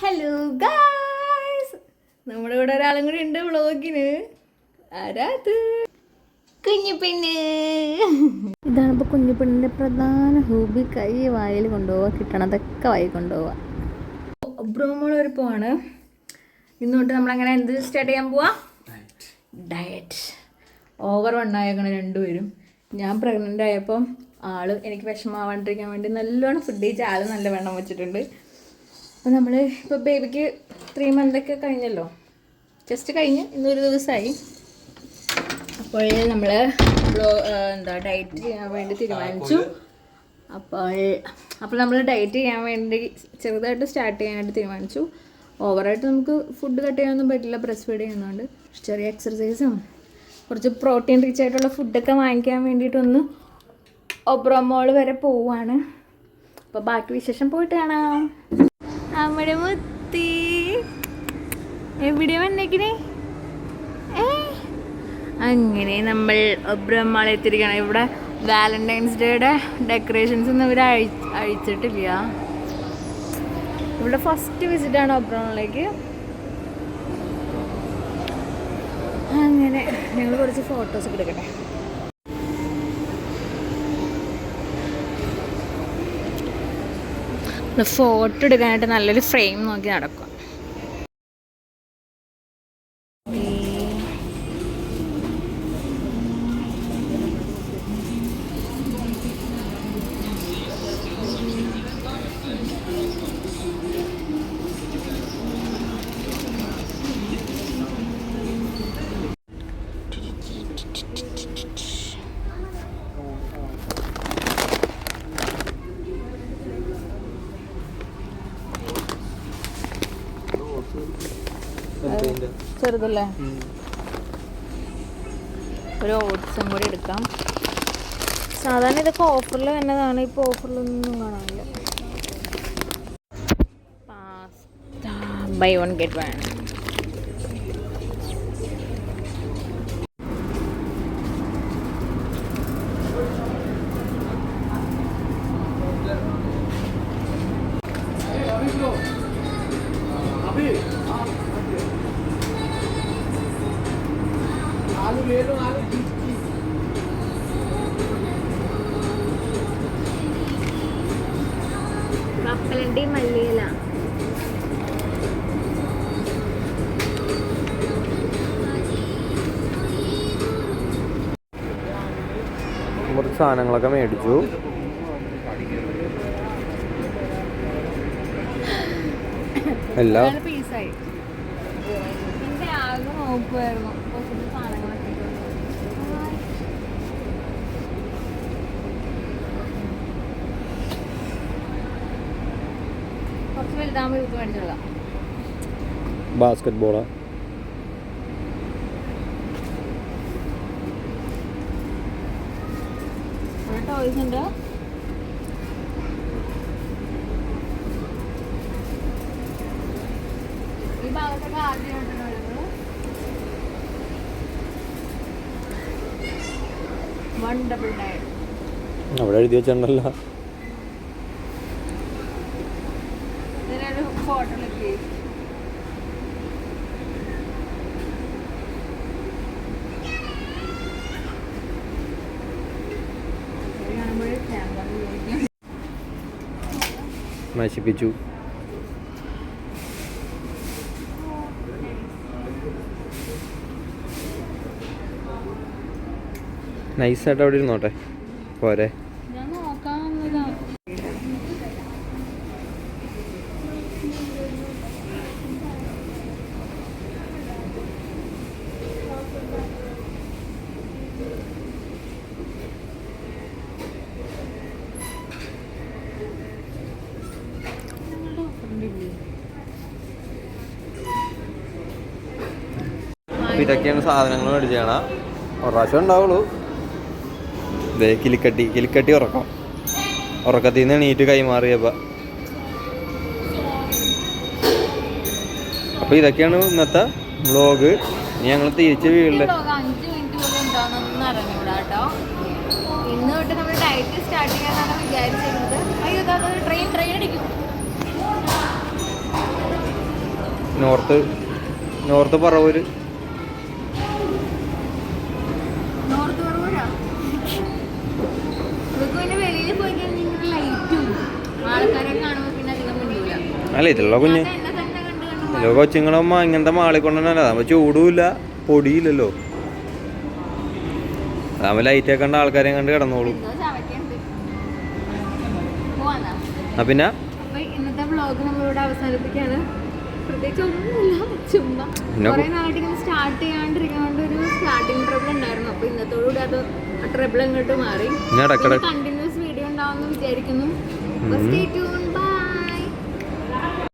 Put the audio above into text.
Hello guys നമ്മുടെ ഇവിടെ ഒരാളും കൂടി ഉണ്ട് വ്ളോഗിന്. ആരാത് കുഞ്ഞു പെണ്ണ്. ഇതാണ് ഇപ്പോൾ കുഞ്ഞു പെണ്ണിന്റെ പ്രധാന ഹോബി. കൈ വായിൽ കൊണ്ടുപോവുക കിട്ടണതൊക്കെ വായി കൊണ്ടുപോവുക. ബ്രോമോൾ ഒരു പോവാണ്. ഇന്ന് തൊട്ട് നമ്മളങ്ങനെ എന്ത് സ്റ്റാർട്ട് ചെയ്യാൻ പോവാ? ഡയറ്റ് ഓവർ വണ്ണായേക്കണ രണ്ടുപേരും. ഞാൻ പ്രഗ്നന്റ് ആയപ്പോൾ ആൾ എനിക്ക് വിഷമാവാണ്ടിരിക്കാൻ വേണ്ടി നല്ലോണം ഫുഡ് കഴിച്ച ആൾ നല്ല വെണ്ണം വെച്ചിട്ടുണ്ട്. അപ്പോൾ നമ്മൾ ഇപ്പോൾ ബേബിക്ക് ത്രീ മന്തൊക്കെ കഴിഞ്ഞല്ലോ. ജസ്റ്റ് കഴിഞ്ഞ് ഇന്നൊരു ദിവസമായി അപ്പോൾ നമ്മൾ എന്താ ഡയറ്റ് ചെയ്യാൻ വേണ്ടി തീരുമാനിച്ചു. അപ്പോൾ അപ്പോൾ നമ്മൾ ഡയറ്റ് ചെയ്യാൻ വേണ്ടി ചെറുതായിട്ട് സ്റ്റാർട്ട് ചെയ്യാനായിട്ട് തീരുമാനിച്ചു. ഓവറായിട്ട് നമുക്ക് ഫുഡ് കട്ട് ചെയ്യാനൊന്നും പറ്റില്ല ബ്രസ്റ്റ് ഫീഡ് ചെയ്യുന്നതുകൊണ്ട് ചെറിയ എക്സർസൈസും കുറച്ച് പ്രോട്ടീൻ റിച്ച് ആയിട്ടുള്ള ഫുഡൊക്കെ വാങ്ങിക്കാൻ വേണ്ടിയിട്ടൊന്ന് ഒബ്രോമോൾ വരെ പോവുകയാണ് അപ്പോൾ ബാക്കി വിശേഷം പോയിട്ട് കാണാം. നമ്മുടെ മുത്തി. എവിടെ വന്നേക്കിനെ അങ്ങനെ നമ്മൾ ബ്രഹ്മാളെ എത്തിയിരിക്കണം ഇവിടെ വാലന്റൈൻസ് ഡേയുടെ ഡെക്കറേഷൻസ് ഒന്നും ഇവർ അഴി അഴിച്ചിട്ടില്ല. ഇവിടെ ഫസ്റ്റ് വിസിറ്റ് വിസിറ്റാണ് ഒബ്രോണിലേക്ക് അങ്ങനെ ഞങ്ങൾ കുറച്ച് ഫോട്ടോസ് എടുക്കട്ടെ. ഫോട്ടോ എടുക്കാനായിട്ട് നല്ലൊരു ഫ്രെയിം നോക്കി നടക്കുക. ചെറുതല്ലേ? ഒരു ഓട്സും കൂടി എടുക്കാം. സാധാരണ ഇതൊക്കെ ഓഫറിൽ തന്നെയാണ് ഇപ്പോൾ ഓഫറിലൊന്നും കാണാനില്ല. Pasta buy one get one. കപ്പലണ്ടി മല്ലിയില. കുറച്ച് സാധനങ്ങളൊക്കെ മേടിച്ചു. എല്ലാം. പീസായി. എന്റെ ആകെ നോക്കുമായിരുന്നു കുറച്ച് സാധനങ്ങളൊക്കെ കുറച്ച് വലുതാകുമ്പോൾ ഇത് മേടിച്ചോളാം ബാസ്കറ്റ് ബോളാ ടോയ്സ് ഉണ്ട്. ഈ ഭാഗത്തൊക്കെ ആദ്യമായിട്ടാണ് വരുന്നത് വൺ ഡബിൾ നയൻ അവിടെ എഴുതി വെച്ചിട്ടുണ്ടല്ലോ. എടുക്കി നശിപ്പിച്ചു. നൈസായിട്ട് അവിടെ ഇരുന്നോട്ടെ? പോരെ. അപ്പൊ ഇതൊക്കെയാണ് സാധനങ്ങൾ മേടിച്ചാണ് ഒരു പ്രാവശ്യം ഉണ്ടാവുള്ളൂ. ദേ കിലിക്കട്ടി കിലിക്കട്ടി ഉറക്കം. ഉറക്കത്തിൽ നിന്ന് എണീറ്റ് കൈമാറിയപ്പ. അപ്പൊ ഇതൊക്കെയാണ് ഇന്നത്തെ വ്ളോഗ് ഇനി ഞങ്ങൾ തിരിച്ച് വീട്ടിൽ vlog മിനിറ്റ് പോലും ഉണ്ടാവുന്നൊന്നും അറിഞ്ഞൂടാ ഇന്ന് തൊട്ട് നമ്മൾ ഡയറ്റ് സ്റ്റാർട്ട് ചെയ്യാനാണ് വിചാരിച്ചിരുന്നത്. അയ്യോ ട്രെയിൻ ട്രെയിൻ അടിക്കും. North north Paravur. അല്ല ഇതിലുള്ള കുഞ്ഞ്. അത് എന്നെ തന്നെ കണ്ട് കണ്ട് ഇതിലോ കൊച്ചുങ്ങളമ്മ ഇങ്ങനത്തെ മാളിൽ കൊണ്ടുവന്നല്ല അതാകുമ്പോൾ ചൂടുമില്ല പൊടിയില്ലല്ലോ. അതാകുമ്പോൾ ലൈറ്റ് ഒക്കെ കണ്ട ആൾക്കാരെയും കണ്ട് കിടന്നോളൂ. ആ പിന്നെ? ഇന്നത്തെ വ്ളോഗ് നമ്മളിവിടെ അവസാനിപ്പിക്കുകയാണ് പ്രത്യേകിച്ച് ഒന്നുമില്ല ചുമ്മാ. കുറെ സ്റ്റാർട്ട് ചെയ്യാണ്ടിരിക്കുന്നതുകൊണ്ട് ഒരു സ്റ്റാർട്ടിങ് ട്രബിൾ ഉണ്ടായിരുന്നു. അപ്പൊ ഇന്നത്തോടുകൂടി അത് ട്രബിൾ അങ്ങോട്ട് മാറി. കണ്ടിന്യൂസ് വീഡിയോ ഉണ്ടാവുമെന്ന് വിചാരിക്കുന്നു. Stay tune